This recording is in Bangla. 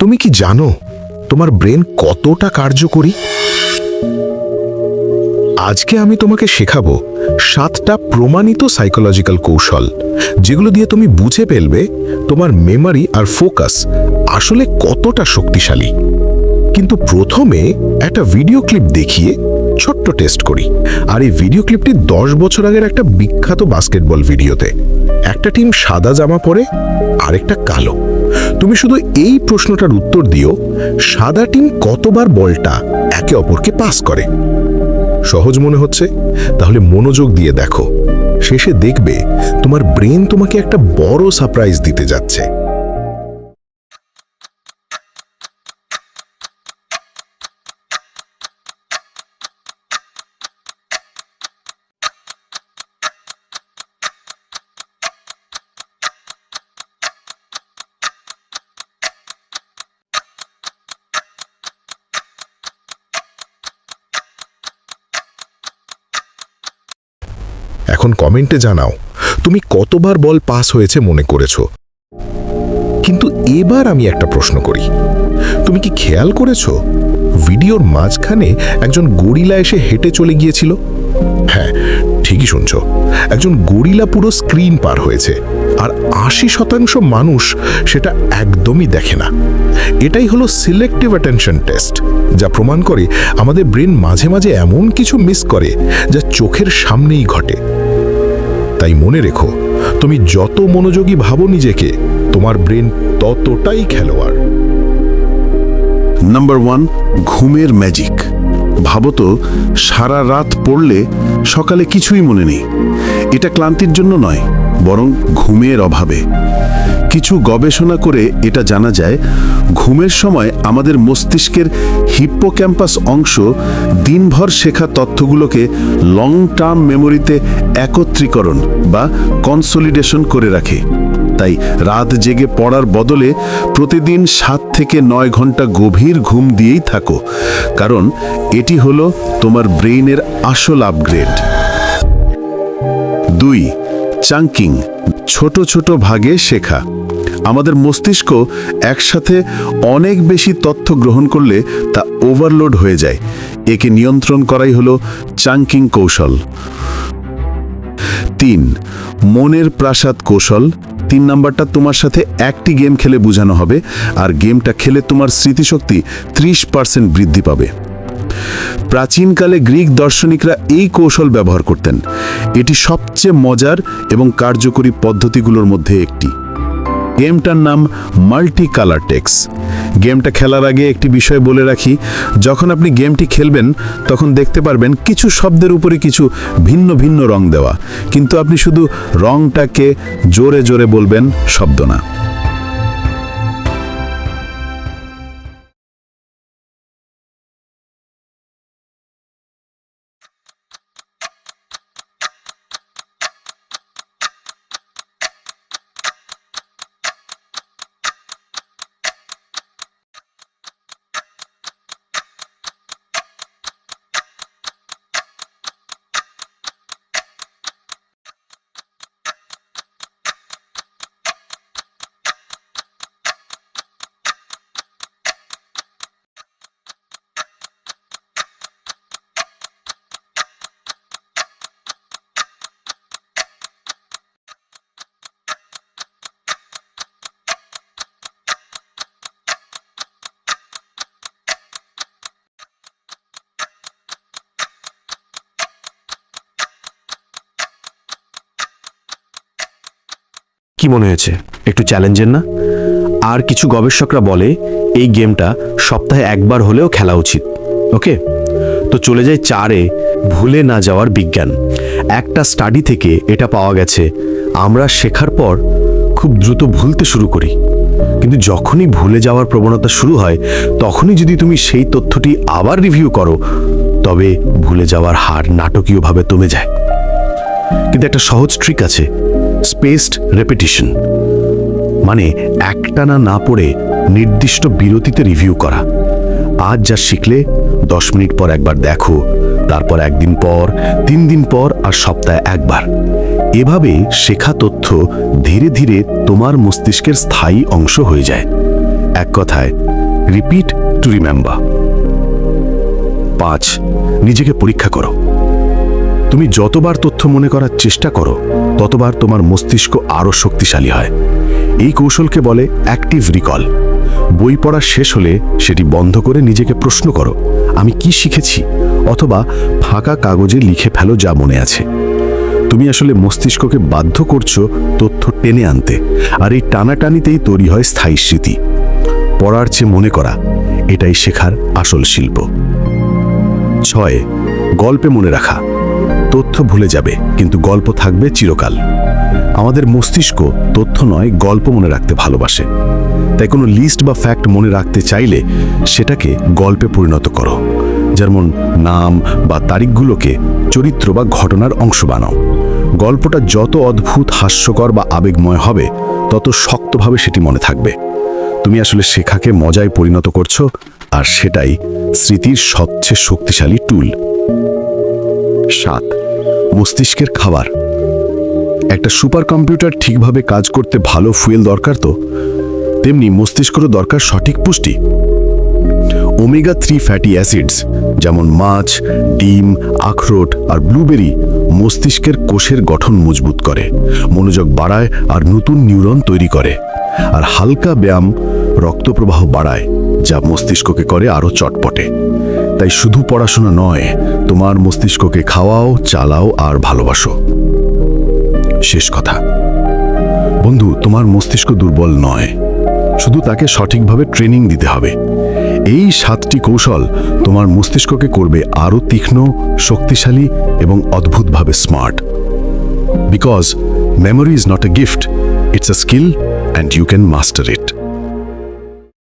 তুমি কি জানো তোমার ব্রেন কতটা কার্যকরী? আজকে আমি তোমাকে শেখাবো সাতটা প্রমাণিত সাইকোলজিক্যাল কৌশল, যেগুলো দিয়ে তুমি বুঝে ফেলবে তোমার মেমারি আর ফোকাস আসলে কতটা শক্তিশালী। কিন্তু প্রথমে একটা ভিডিও ক্লিপ দেখিয়ে ছোট্ট টেস্ট করি। আর এই ভিডিও ক্লিপটি দশ বছর আগের একটা বিখ্যাত বাস্কেটবল ভিডিওতে একটা টিম সাদা জামা পরে, আরেকটা কালো। তুমি শুধু এই প্রশ্নটার উত্তর দিও, সাদা টিম কতবার বলটা একে অপরকে পাস করে। সহজ মনে হচ্ছে? তাহলে মনোযোগ দিয়ে দেখো। শেষে দেখবে তোমার ব্রেন তোমাকে একটা বড় সারপ্রাইজ দিতে যাচ্ছে। এখন কমেন্টে জানাও, তুমি কতবার বল পাস হয়েছে মনে করেছ? কিন্তু এবার আমি একটা প্রশ্ন করি, তুমি কি খেয়াল করেছ, ভিডিওর মাঝখানে একজন গরিলা এসে হেঁটে চলে গিয়েছিল? হ্যাঁ ঠিকই শুনছ, একজন গরিলা পুরো স্ক্রিন পার হয়েছে, আর আশি শতাংশ মানুষ সেটা একদমই দেখে না। এটাই হলো সিলেক্টিভ অ্যাটেনশন টেস্ট যা প্রমাণ করে আমাদের ব্রেন মাঝে মাঝে এমন কিছু মিস করে যা চোখের সামনেই ঘটে। তাই মনে রেখো, তুমি যত মনোযোগী ভাবো নিজেকে, তোমার ব্রেন ততটাই খেলোয়াড়। নাম্বার ওয়ান ঘুমের ম্যাজিক ভাবো তো, সারা রাত পড়লে সকালে কিছুই মনে নেই। এটা ক্লান্তির জন্য নয়, বরং ঘুমের অভাবে। কিছু গবেষণা করে এটা জানা যায়, ঘুমের সময় আমাদের মস্তিষ্কের হিপ্পোক্যাম্পাস অংশ দিনভর শেখা তথ্যগুলোকে লং টার্ম মেমোরিতে একত্রীকরণ বা কনসোলিডেশন করে রাখে। তাই রাত জেগে পড়ার বদলে প্রতিদিন সাত থেকে নয় ঘণ্টা গভীর ঘুম দিয়েই থাকো। কারণ এটি হলো তোমার ব্রেইনের আসল আপগ্রেড দুই, চাঙ্কিং, ছোট ছোট ভাগে শেখা। আমাদের মস্তিষ্ক একসাথে অনেক বেশি তথ্য গ্রহণ করলে তা ওভারলোড হয়ে যায়। একে নিয়ন্ত্রণ করাই হলো চাঙ্কিং কৌশল। তিন, মনের প্রাসাদ কৌশল। তিন নাম্বারটা তোমার সাথে একটি গেম খেলে বোঝানো হবে, আর গেমটা খেলে তোমার স্মৃতিশক্তি ত্রিশ পার্সেন্ট বৃদ্ধি পাবে। প্রাচীনকালে গ্রিক দার্শনিকরা এই কৌশল ব্যবহার করতেন। এটি সবচেয়ে মজার এবং কার্যকরী পদ্ধতিগুলোর মধ্যে একটি। গেমটার নাম মাল্টি কালার টেক্স। গেমটা খেলার আগে একটি বিষয় বলে রাখি, যখন আপনি গেমটি খেলবেন, তখন দেখতে পারবেন কিছু শব্দের উপরে কিছু ভিন্ন ভিন্ন রং দেওয়া। কিন্তু আপনি শুধু রংটাকে জোরে জোরে বলবেন শব্দ না। কি মনে হয়েছে? একটু চ্যালেঞ্জের না? আর কিছু গবেষকরা বলে, এই গেমটা সপ্তাহে একবার হলেও খেলা উচিত। ওকে? তো চলে যায় চারে, ভুলে না যাওয়ার বিজ্ঞান। একটা স্টাডি থেকে এটা পাওয়া গেছে, আমরা শেখার পর খুব দ্রুত ভুলতে শুরু করি। কিন্তু যখনই ভুলে যাওয়ার প্রবণতা শুরু হয়, তখনই যদি তুমি সেই তথ্যটি আবার রিভিউ করো, তবে ভুলে যাওয়ার হার নাটকীয়ভাবে কমে যায়। কিন্তু একটা সহজ ট্রিক আছে। স্পেসড রেপিটিশন মানে একটানা না পড়ে নির্দিষ্ট বিরতিতে রিভিউ করা। আজ যা শিখলে, দশ মিনিট পর একবার দেখো, তারপর একদিন পর, তিন দিন পর আর সপ্তাহে একবার। এভাবে শেখা তথ্য ধীরে ধীরে তোমার মস্তিষ্কের স্থায়ী অংশ হয়ে যায়। এক কথায় রিপিট টু রিমেম্বার পাঁচ, নিজেকে পরীক্ষা করো। তুমি যতবার তথ্য মনে করার চেষ্টা করো, ততবার তোমার মস্তিষ্ক আরও শক্তিশালী হয়। এই কৌশলকে বলে অ্যাক্টিভ রিকল বই পড়া শেষ হলে সেটি বন্ধ করে নিজেকে প্রশ্ন করো, আমি কি শিখেছি? অথবা ফাঁকা কাগজে লিখে ফেলো যা মনে আছে। তুমি আসলে মস্তিষ্ককে বাধ্য করছ তথ্য টেনে আনতে, আর এই টানাটানিতেই তৈরি হয় স্থায়ী স্মৃতি। পড়ার চেয়ে মনে করা, এটাই শেখার আসল শিল্প। ছয়, গল্পে মনে রাখা। তথ্য ভুলে যাবে, কিন্তু গল্প থাকবে চিরকাল। আমাদের মস্তিষ্ক তথ্য নয়, গল্প মনে রাখতে ভালোবাসে। তাই কোনো লিস্ট বা ফ্যাক্ট মনে রাখতে চাইলে সেটাকে গল্পে পরিণত করো। যেমন নাম বা তারিখগুলোকে চরিত্র বা ঘটনার অংশ বানাও। গল্পটা যত অদ্ভুত, হাস্যকর বা আবেগময় হবে, তত শক্তভাবে সেটি মনে থাকবে। তুমি আসলে শেখাকে মজায় পরিণত করছ, আর সেটাই স্মৃতির সবচেয়ে শক্তিশালী টুল সাত, মস্তিষ্কের খাবার। একটা সুপার কম্পিউটার ঠিকভাবে কাজ করতে ভালো ফুয়েল দরকার তো? তেমনি মস্তিষ্কেরও দরকার সঠিক পুষ্টি। ওমেগা থ্রি ফ্যাটি অ্যাসিডস, যেমন মাছ, ডিম, আখরোট আর ব্লুবেরি, মস্তিষ্কের কোষের গঠন মজবুত করে, মনোযোগ বাড়ায় আর নতুন নিউরন তৈরি করে। আর হালকা ব্যায়াম রক্তপ্রবাহ বাড়ায়, যা মস্তিষ্ককে করে আরও চটপটে। তাই শুধু পড়াশোনা নয়, তোমার মস্তিষ্ককে খাওয়াও, চালাও আর ভালোবাসো। শেষ কথা। বন্ধু, তোমার মস্তিষ্ক দুর্বল নয়। শুধু তাকে সঠিকভাবে ট্রেনিং দিতে হবে। এই সাতটি কৌশল তোমার মস্তিষ্ককে করবে আরও তীক্ষ্ণ, শক্তিশালী এবং অদ্ভুতভাবে smart. Because memory is not a gift it's a skill and you can master it